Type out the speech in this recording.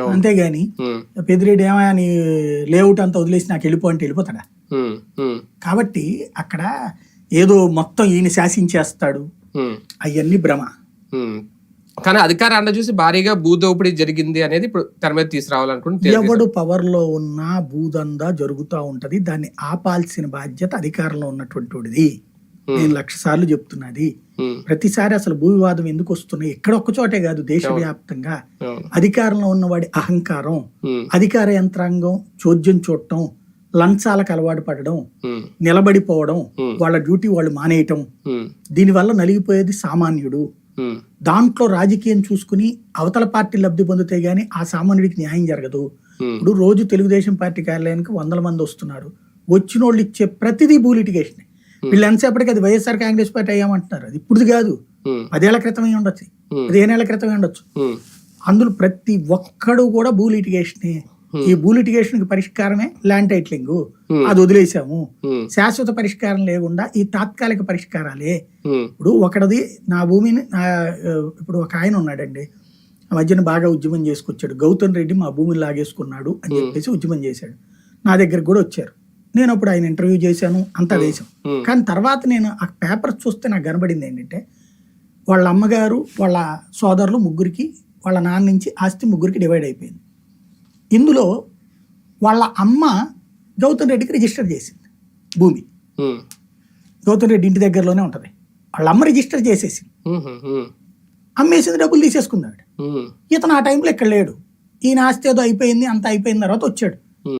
అంతేగాని పెద్దిరెడ్డి ఏమయ్యా నీ లేఅవుట్ అంతా వదిలేసి నాకు వెళ్ళిపో అంటే వెళ్ళిపోతాడా? కాబట్టి అక్కడ ఏదో మొత్తం ఈయన శాసించేస్తాడు. అవన్నీ భ్రమ. కానీ అధికార అండ చూసి భారీగా భూదోపిడీ జరిగింది అనేది ఇప్పుడు తెర మీద తీసుకురావాలనుకుంటే ఎవడు పవర్లో ఉన్నా భూదందా జరుగుతూ ఉంటది. దాన్ని ఆపాల్సిన బాధ్యత అధికారంలో ఉన్నటువంటి వాడిది. నేను లక్ష సార్లు చెప్తున్నది. ప్రతిసారి అసలు భూ వివాదం ఎందుకు వస్తున్నాయి? ఎక్కడ ఒక్క చోటే కాదు దేశవ్యాప్తంగా. అధికారంలో ఉన్నవాడి అహంకారం అధికార యంత్రాంగం చోద్యం చూడటం లంచాలకు అలవాటు పడడం నిలబడిపోవడం. వాళ్ళ డ్యూటీ వాళ్ళు మానేయటం. దీనివల్ల నలిగిపోయేది సామాన్యుడు. దాంట్లో రాజకీయం చూసుకుని అవతల పార్టీ లబ్ధి పొందితే గానీ ఆ సామాన్యుడికి న్యాయం జరగదు. ఇప్పుడు రోజు తెలుగుదేశం పార్టీ కార్యాలయానికి వందల మంది వస్తున్నారు. వచ్చిన వాళ్ళు ఇచ్చే ప్రతిదీ భూ లిటిగేషన్ వీళ్ళు ఎంతసేపటికి అది వైఎస్ఆర్ కాంగ్రెస్ పార్టీ అయ్యామంటున్నారు. అది ఇప్పుడుది కాదు. ఉమ్, పదేళ్ళ క్రితమే ఉండొచ్చు. Hmm. పదిహేనేళ్ళ క్రితమే ఉండొచ్చు. అందులో ప్రతి ఒక్కడు కూడా భూ లిటిగేషనే. ఈ భూ లిటిగేషన్కి పరిష్కారమే ల్యాండ్ టైటిలింగ్. Hmm. అది వదిలేసాము. శాశ్వత పరిష్కారం లేకుండా ఈ తాత్కాలిక పరిష్కారాలే. ఇప్పుడు ఒకటిది నా భూమిని నా ఇప్పుడు ఒక ఆయన ఉన్నాడండి. ఆ మధ్యన బాగా ఉద్యమం చేసుకొచ్చాడు. గౌతమ్ రెడ్డి మా భూమిని లాగేసుకున్నాడు అని చెప్పేసి ఉద్యమం చేశాడు. నా దగ్గరికి కూడా వచ్చారు. నేను అప్పుడు ఆయన ఇంటర్వ్యూ చేశాను అంతా దేశం Hmm. కానీ తర్వాత నేను ఆ పేపర్ చూస్తే నాకు కనబడింది ఏంటంటే వాళ్ళ అమ్మగారు వాళ్ళ సోదరులు ముగ్గురికి వాళ్ళ నాన్న నుంచి ఆస్తి ముగ్గురికి డివైడ్ అయిపోయింది. ఇందులో వాళ్ళ అమ్మ గౌతమ్ రెడ్డికి రిజిస్టర్ చేసింది భూమి. గౌతమ్ రెడ్డి ఇంటి దగ్గరలోనే ఉంటుంది. వాళ్ళ అమ్మ రిజిస్టర్ చేసేసింది. అమ్మేసింది డబ్బులు తీసేసుకున్నాడు. ఇతను ఆ టైంలో ఇక్కడ లేడు. ఈయన ఆస్తి ఏదో అయిపోయింది అంత అయిపోయిన తర్వాత వచ్చాడు.